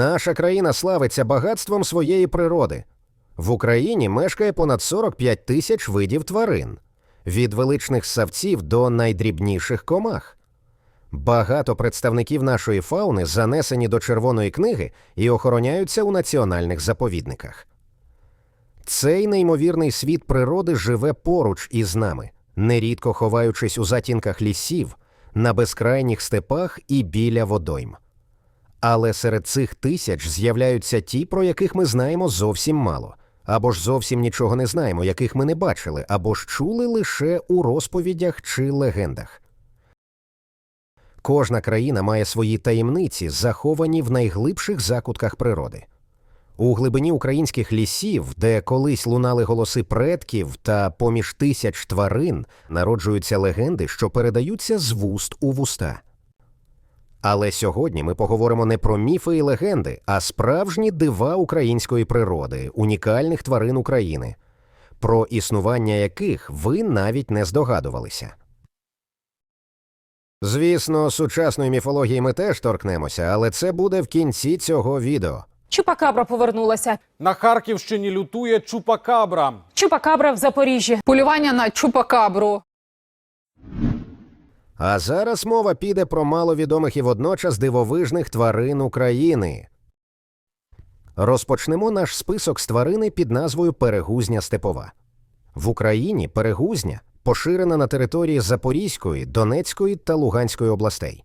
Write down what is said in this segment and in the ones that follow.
Наша країна славиться багатством своєї природи. В Україні мешкає понад 45 тисяч видів тварин, від величних савців до найдрібніших комах. Багато представників нашої фауни занесені до Червоної книги і охороняються у національних заповідниках. Цей неймовірний світ природи живе поруч із нами, нерідко ховаючись у затінках лісів, на безкрайніх степах і біля водойм. Але серед цих тисяч з'являються ті, про яких ми знаємо зовсім мало, або ж зовсім нічого не знаємо, яких ми не бачили, або ж чули лише у розповідях чи легендах. Кожна країна має свої таємниці, заховані в найглибших закутках природи. У глибині українських лісів, де колись лунали голоси предків та поміж тисяч тварин, народжуються легенди, що передаються з вуст у вуста. Але сьогодні ми поговоримо не про міфи і легенди, а справжні дива української природи, унікальних тварин України, про існування яких ви навіть не здогадувалися. Звісно, сучасної міфології ми теж торкнемося, але це буде в кінці цього відео. Чупакабра повернулася. На Харківщині лютує Чупакабра. Чупакабра в Запоріжжі. Полювання на чупакабру. А зараз мова піде про маловідомих і водночас дивовижних тварин України. Розпочнемо наш список з тварини під назвою Перегузня степова. В Україні перегузня поширена на території Запорізької, Донецької та Луганської областей.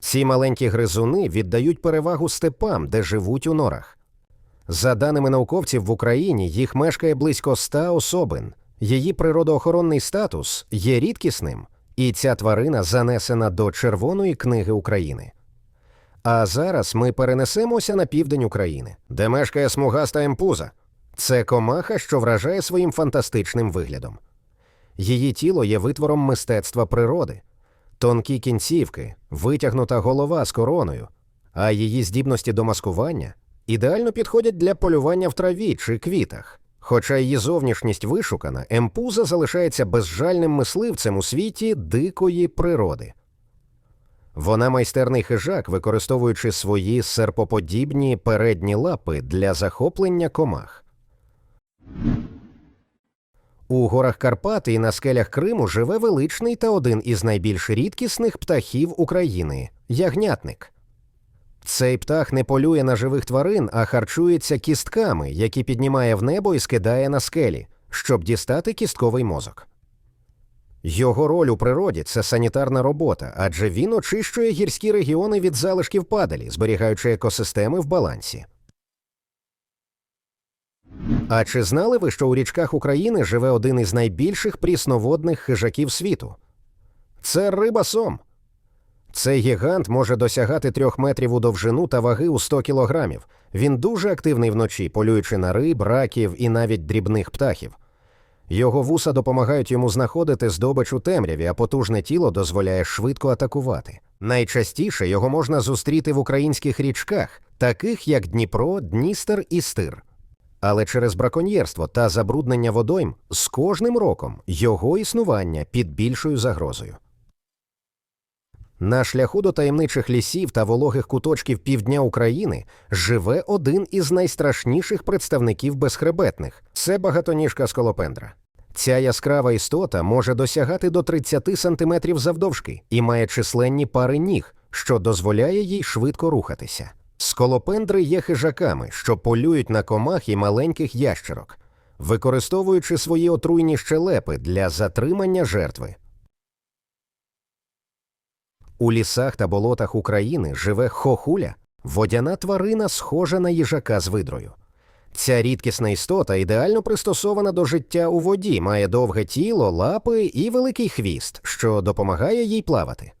Ці маленькі гризуни віддають перевагу степам, де живуть у норах. За даними науковців, в Україні їх мешкає близько ста особин. Її природоохоронний статус є рідкісним, і ця тварина занесена до Червоної книги України. А зараз ми перенесемося на південь України, де мешкає смугаста емпуза. Це комаха, що вражає своїм фантастичним виглядом. Її тіло є витвором мистецтва природи, тонкі кінцівки, витягнута голова з короною, а її здібності до маскування ідеально підходять для полювання в траві чи квітах. Хоча її зовнішність вишукана, емпуза залишається безжальним мисливцем у світі дикої природи. Вона майстерний хижак, використовуючи свої серпоподібні передні лапи для захоплення комах. У горах Карпати і на скелях Криму живе величний та один із найбільш рідкісних птахів України ягнятник. Цей птах не полює на живих тварин, а харчується кістками, які піднімає в небо і скидає на скелі, щоб дістати кістковий мозок. Його роль у природі це санітарна робота, адже він очищує гірські регіони від залишків падалі, зберігаючи екосистеми в балансі. А чи знали ви, що у річках України живе один із найбільших прісноводних хижаків світу? Це риба сом. Цей гігант може досягати трьох метрів у довжину та ваги у 100 кілограмів. Він дуже активний вночі, полюючи на риб, раків і навіть дрібних птахів. Його вуса допомагають йому знаходити здобич у темряві, а потужне тіло дозволяє швидко атакувати. Найчастіше його можна зустріти в українських річках, таких як Дніпро, Дністер і Стир. Але через браконьєрство та забруднення водойм з кожним роком його існування під більшою загрозою. На шляху до таємничих лісів та вологих куточків півдня України живе один із найстрашніших представників безхребетних це багатоніжка сколопендра. Ця яскрава істота може досягати до 30 сантиметрів завдовжки і має численні пари ніг, що дозволяє їй швидко рухатися. Сколопендри є хижаками, що полюють на комах і маленьких ящерок, використовуючи свої отруйні щелепи для затримання жертви. У лісах та болотах України живе хохуля, водяна тварина, схожа на їжака з видрою. Ця рідкісна істота ідеально пристосована до життя у воді, має довге тіло, лапи і великий хвіст, що допомагає їй плавати.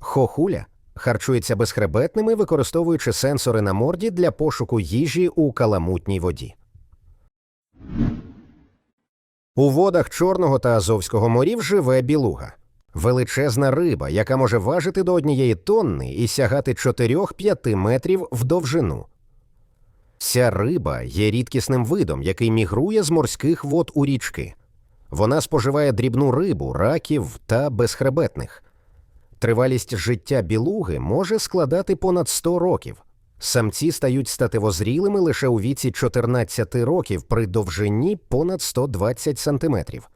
Хохуля харчується безхребетними, використовуючи сенсори на морді для пошуку їжі у каламутній воді. У водах Чорного та Азовського морів живе білуга. Величезна риба, яка може важити до однієї тонни і сягати 4-5 метрів в довжину. Ця риба є рідкісним видом, який мігрує з морських вод у річки. Вона споживає дрібну рибу, раків та безхребетних. Тривалість життя білуги може складати понад 100 років. Самці стають статевозрілими лише у віці 14 років при довжині понад 120 сантиметрів.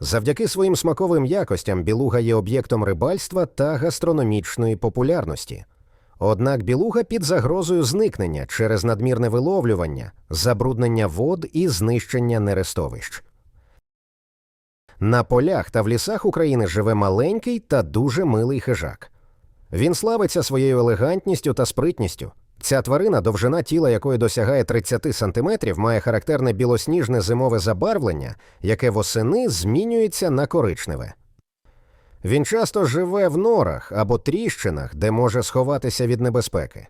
Завдяки своїм смаковим якостям білуга є об'єктом рибальства та гастрономічної популярності. Однак білуга під загрозою зникнення через надмірне виловлювання, забруднення вод і знищення нерестовищ. На полях та в лісах України живе маленький та дуже милий хижак. Він славиться своєю елегантністю та спритністю. Ця тварина, довжина тіла якої досягає 30 сантиметрів, має характерне білосніжне зимове забарвлення, яке восени змінюється на коричневе. Він часто живе в норах або тріщинах, де може сховатися від небезпеки.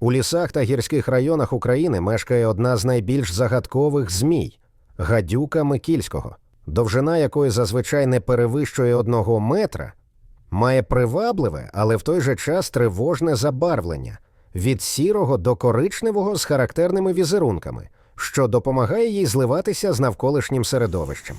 У лісах та гірських районах України мешкає одна з найбільш загадкових змій гадюка Микільського, довжина якої зазвичай не перевищує одного метра, має привабливе, але в той же час тривожне забарвлення від сірого до коричневого з характерними візерунками, що допомагає їй зливатися з навколишнім середовищем.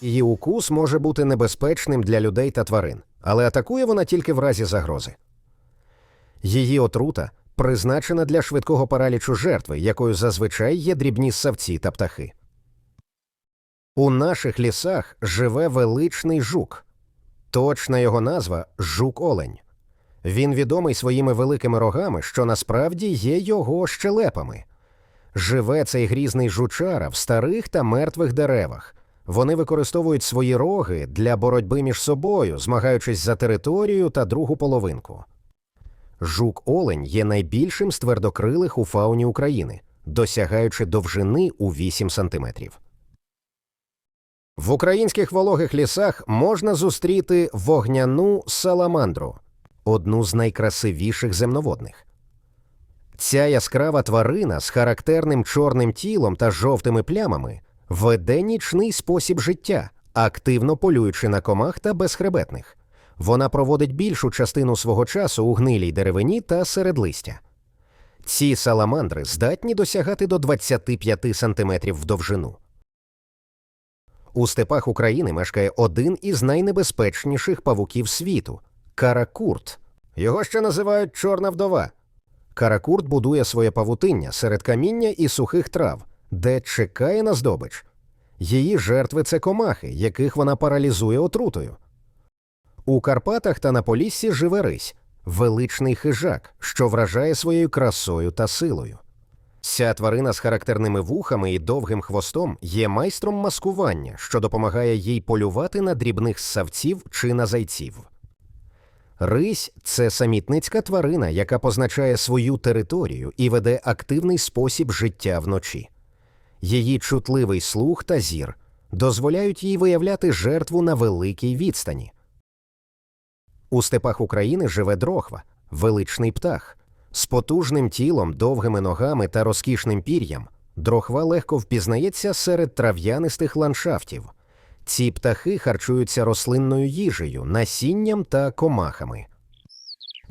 Її укус може бути небезпечним для людей та тварин, але атакує вона тільки в разі загрози. Її отрута призначена для швидкого паралічу жертви, якою зазвичай є дрібні ссавці та птахи. У наших лісах живе величний жук. Точна його назва жук-олень. Він відомий своїми великими рогами, що насправді є його щелепами. Живе цей грізний жучара в старих та мертвих деревах. Вони використовують свої роги для боротьби між собою, змагаючись за територію та другу половинку. Жук-олень є найбільшим з твердокрилих у фауні України, досягаючи довжини у 8 сантиметрів. В українських вологих лісах можна зустріти вогняну саламандру, одну з найкрасивіших земноводних. Ця яскрава тварина з характерним чорним тілом та жовтими плямами веде нічний спосіб життя, активно полюючи на комах та безхребетних. Вона проводить більшу частину свого часу у гнилій деревині та серед листя. Ці саламандри здатні досягати до 25 сантиметрів в довжину. У степах України мешкає один із найнебезпечніших павуків світу каракурт. Його ще називають чорна вдова. Каракурт будує своє павутиння серед каміння і сухих трав, де чекає на здобич. Її жертви це комахи, яких вона паралізує отрутою. У Карпатах та на Поліссі живе рись величний хижак, що вражає своєю красою та силою. Ця тварина з характерними вухами і довгим хвостом є майстром маскування, що допомагає їй полювати на дрібних ссавців чи на зайців. Рись це самітницька тварина, яка позначає свою територію і веде активний спосіб життя вночі. Її чутливий слух та зір дозволяють їй виявляти жертву на великій відстані. У степах України живе дрохва, величний птах. З потужним тілом, довгими ногами та розкішним пір'ям дрохва легко впізнається серед трав'янистих ландшафтів. Ці птахи харчуються рослинною їжею, насінням та комахами.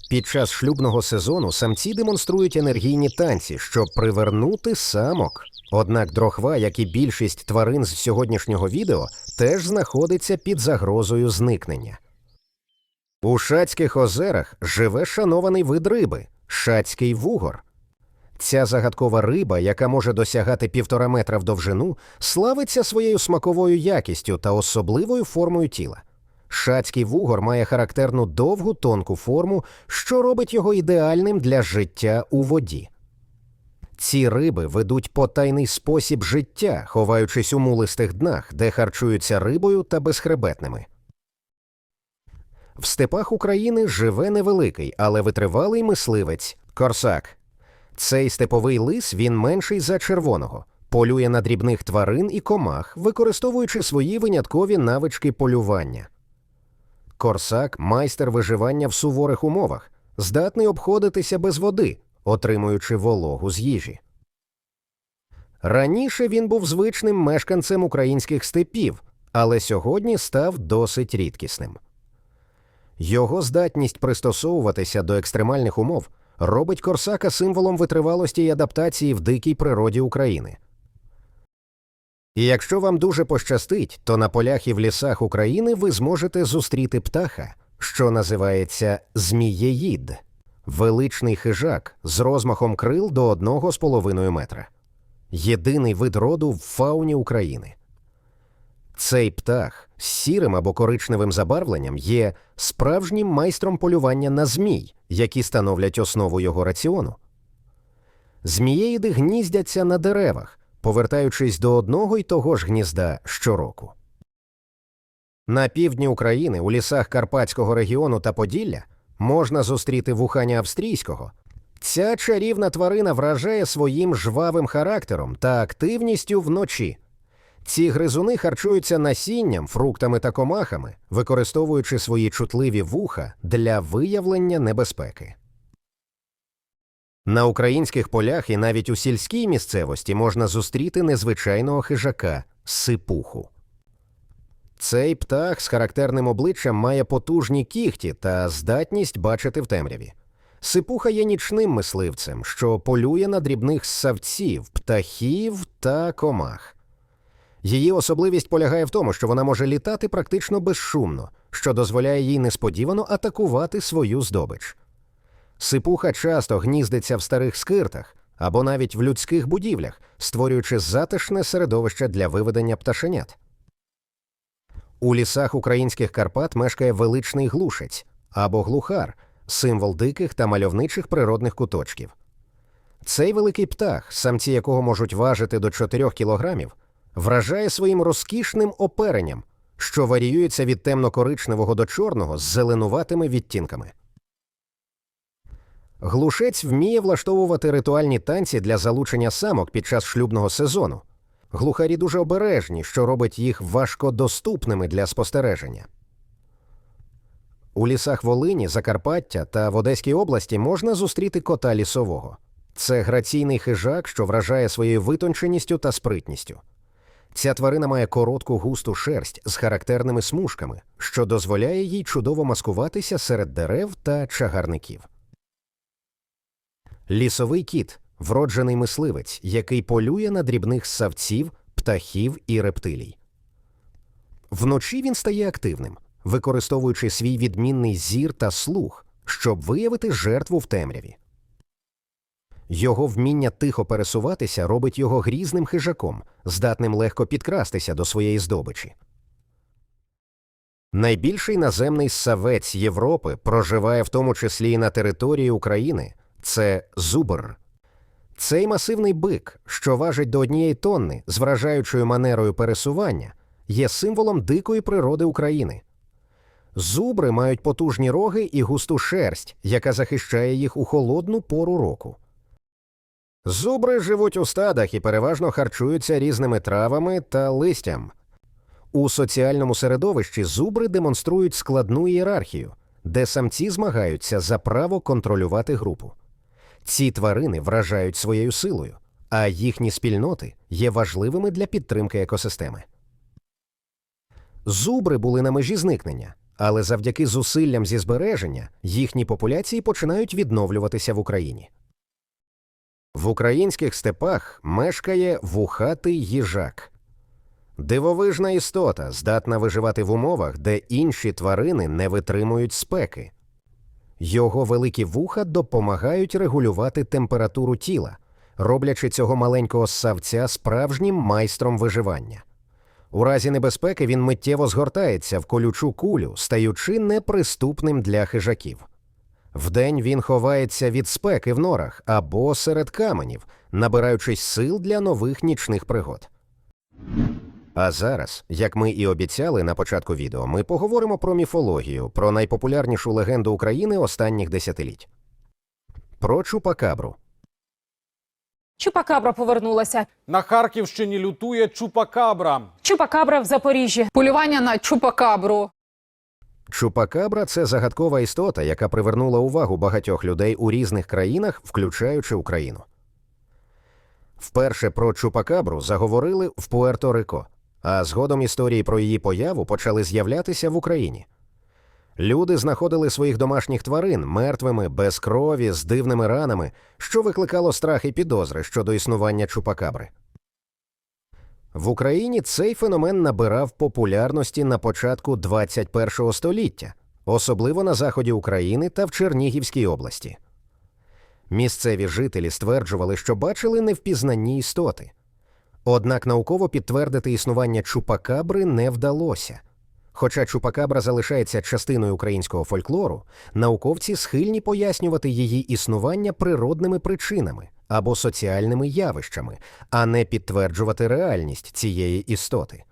Під час шлюбного сезону самці демонструють енергійні танці, щоб привернути самок. Однак дрохва, як і більшість тварин з сьогоднішнього відео, теж знаходиться під загрозою зникнення. У Шацьких озерах живе шанований вид риби шацький вугор. Ця загадкова риба, яка може досягати півтора метра в довжину, славиться своєю смаковою якістю та особливою формою тіла. Шацький вугор має характерну довгу тонку форму, що робить його ідеальним для життя у воді. Ці риби ведуть потайний спосіб життя, ховаючись у мулистих днах, де харчуються рибою та безхребетними. В степах України живе невеликий, але витривалий мисливець корсак. Цей степовий лис він менший за червоного, полює на дрібних тварин і комах, використовуючи свої виняткові навички полювання. Корсак майстер виживання в суворих умовах, здатний обходитися без води, отримуючи вологу з їжі. Раніше він був звичним мешканцем українських степів, але сьогодні став досить рідкісним. Його здатність пристосовуватися до екстремальних умов робить Корсака символом витривалості й адаптації в дикій природі України. І якщо вам дуже пощастить, то на полях і в лісах України ви зможете зустріти птаха, що називається змієїд, величний хижак з розмахом крил до одного з половиною метра. Єдиний вид роду в фауні України. Цей птах з сірим або коричневим забарвленням є справжнім майстром полювання на змій, які становлять основу його раціону. Змієїди гніздяться на деревах, повертаючись до одного й того ж гнізда щороку. На півдні України у лісах Карпатського регіону та Поділля можна зустріти вуханя австрійського. Ця чарівна тварина вражає своїм жвавим характером та активністю вночі. Ці гризуни харчуються насінням, фруктами та комахами, використовуючи свої чутливі вуха для виявлення небезпеки. На українських полях і навіть у сільській місцевості можна зустріти незвичайного хижака сипуху. Цей птах з характерним обличчям має потужні кіхті та здатність бачити в темряві. Сипуха є нічним мисливцем, що полює на дрібних ссавців, птахів та комах. Її особливість полягає в тому, що вона може літати практично безшумно, що дозволяє їй несподівано атакувати свою здобич. Сипуха часто гніздиться в старих скиртах або навіть в людських будівлях, створюючи затишне середовище для виведення пташенят. У лісах українських Карпат мешкає величний глушець або глухар, символ диких та мальовничих природних куточків. Цей великий птах, самці якого можуть важити до 4 кілограмів, вражає своїм розкішним оперенням, що варіюється від темно-коричневого до чорного з зеленуватими відтінками. Глушець вміє влаштовувати ритуальні танці для залучення самок під час шлюбного сезону. Глухарі дуже обережні, що робить їх важкодоступними для спостереження. У лісах Волині, Закарпаття та в Одеській області можна зустріти кота лісового. Це граційний хижак, що вражає своєю витонченістю та спритністю. Ця тварина має коротку густу шерсть з характерними смужками, що дозволяє їй чудово маскуватися серед дерев та чагарників. Лісовий кіт вроджений мисливець, який полює на дрібних ссавців, птахів і рептилій. Вночі він стає активним, використовуючи свій відмінний зір та слух, щоб виявити жертву в темряві. Його вміння тихо пересуватися робить його грізним хижаком, здатним легко підкрастися до своєї здобичі. Найбільший наземний ссавець Європи проживає в тому числі і на території України це зубр. Цей масивний бик, що важить до однієї тонни з вражаючою манерою пересування, є символом дикої природи України. Зубри мають потужні роги і густу шерсть, яка захищає їх у холодну пору року. Зубри живуть у стадах і переважно харчуються різними травами та листям. У соціальному середовищі зубри демонструють складну ієрархію, де самці змагаються за право контролювати групу. Ці тварини вражають своєю силою, а їхні спільноти є важливими для підтримки екосистеми. Зубри були на межі зникнення, але завдяки зусиллям зі збереження їхні популяції починають відновлюватися в Україні. В українських степах мешкає вухатий їжак. Дивовижна істота, здатна виживати в умовах, де інші тварини не витримують спеки. Його великі вуха допомагають регулювати температуру тіла, роблячи цього маленького ссавця справжнім майстром виживання. У разі небезпеки він миттєво згортається в колючу кулю, стаючи неприступним для хижаків. Вдень він ховається від спеки в норах або серед каменів, набираючись сил для нових нічних пригод. А зараз, як ми і обіцяли на початку відео, ми поговоримо про міфологію, про найпопулярнішу легенду України останніх десятиліть. Про Чупакабру. Чупакабра повернулася. На Харківщині лютує Чупакабра. Чупакабра в Запоріжжі. Полювання на чупакабру. Чупакабра це загадкова істота, яка привернула увагу багатьох людей у різних країнах, включаючи Україну. Вперше про Чупакабру заговорили в Пуерто-Рико, а згодом історії про її появу почали з'являтися в Україні. Люди знаходили своїх домашніх тварин мертвими, без крові, з дивними ранами, що викликало страх і підозри щодо існування Чупакабри. В Україні цей феномен набирав популярності на початку 21 століття, особливо на заході України та в Чернігівській області. Місцеві жителі стверджували, що бачили невпізнанні істоти. Однак науково підтвердити існування чупакабри не вдалося. Хоча чупакабра залишається частиною українського фольклору, науковці схильні пояснювати її існування природними причинами або соціальними явищами, а не підтверджувати реальність цієї істоти.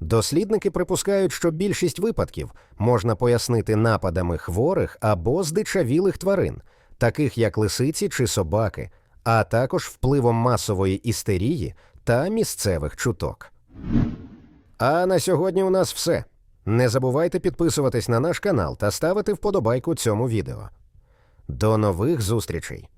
Дослідники припускають, що більшість випадків можна пояснити нападами хворих або здичавілих тварин, таких як лисиці чи собаки, а також впливом масової істерії та місцевих чуток. А на сьогодні у нас все. Не забувайте підписуватись на наш канал та ставити вподобайку цьому відео. До нових зустрічей!